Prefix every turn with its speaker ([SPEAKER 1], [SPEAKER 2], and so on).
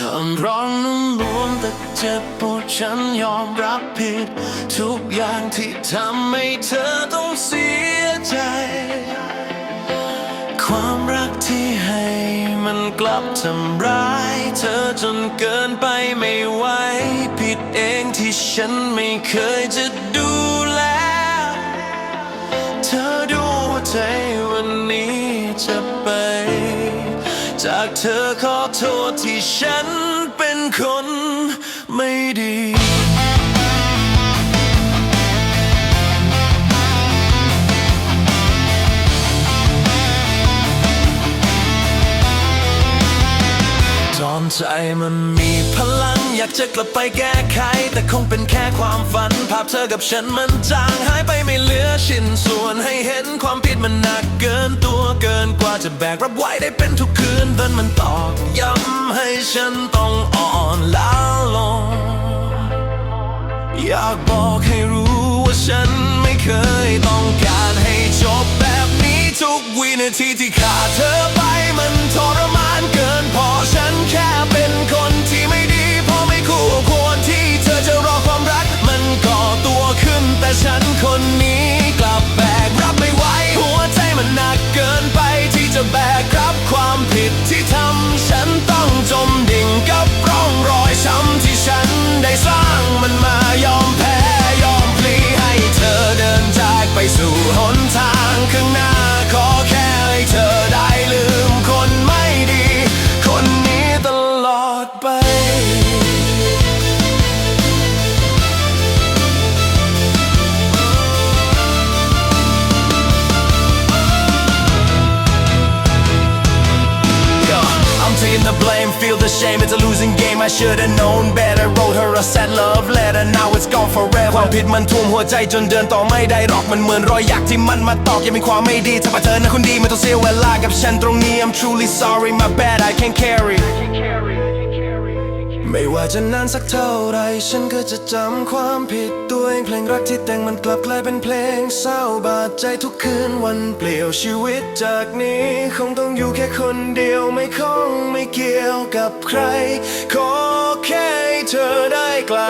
[SPEAKER 1] ทำร้องนุ่มลวงแต่เจ็บปวดฉันยอมรับผิด ทุกอย่างที่ทำให้เธอต้องเสียใจ ความรักที่ให้มันกลับทำร้าย เธอจนเกินไปไม่ไหวผิดเองที่ฉันไม่เคยจะดูแล เธอดูว่าใจ จากเธอขอโทษที่ฉันเป็นคน ใจมันมีพลังอยากจะกลับไปแก้ไข แต่คงเป็นแค่ความฝัน ภาพเธอกับฉันมันจางหายไปไม่เหลือชิ้นส่วนให้เห็นความผิดมันหนักเกินตัวเกินกว่าจะแบกรับไว้ได้เป็นทุกคืนเดินมันตอกย้ำให้ฉันต้องอ่อนล้าลง อยากบอกให้รู้ว่าฉันไม่เคยต้องการให้จบแบบนี้ทุกวินาทีที่ขาดเธอ can feel the shame, it's a losing game I should've known better, wrote her a sad love letter Now it's gone forever ความผิดมันท่วมหัวใจจนเดินต่อไม่ได้หรอก มันเหมือนรอยหยักที่มันมาตอกยังเป็นความไม่ดีถ้าว่าเธอนะคนดีไม่ต้องเสียเวลากับฉันตรงนี้ I'm truly sorry, my bad, I can't carry ไม่ว่าจะนานสักเท่าไร ฉันก็จะจำความผิดตัวเองเพลงรักที่แต่งมันกลับกลายเป็นเพลงเศร้าบาดใจทุกคืนวันเปลี่ยวชีวิตจากนี้ คงต้องอยู่แค่คนเดียวไม่คงไม่เกี่ยวกับใคร ขอแค่เธอได้ไกล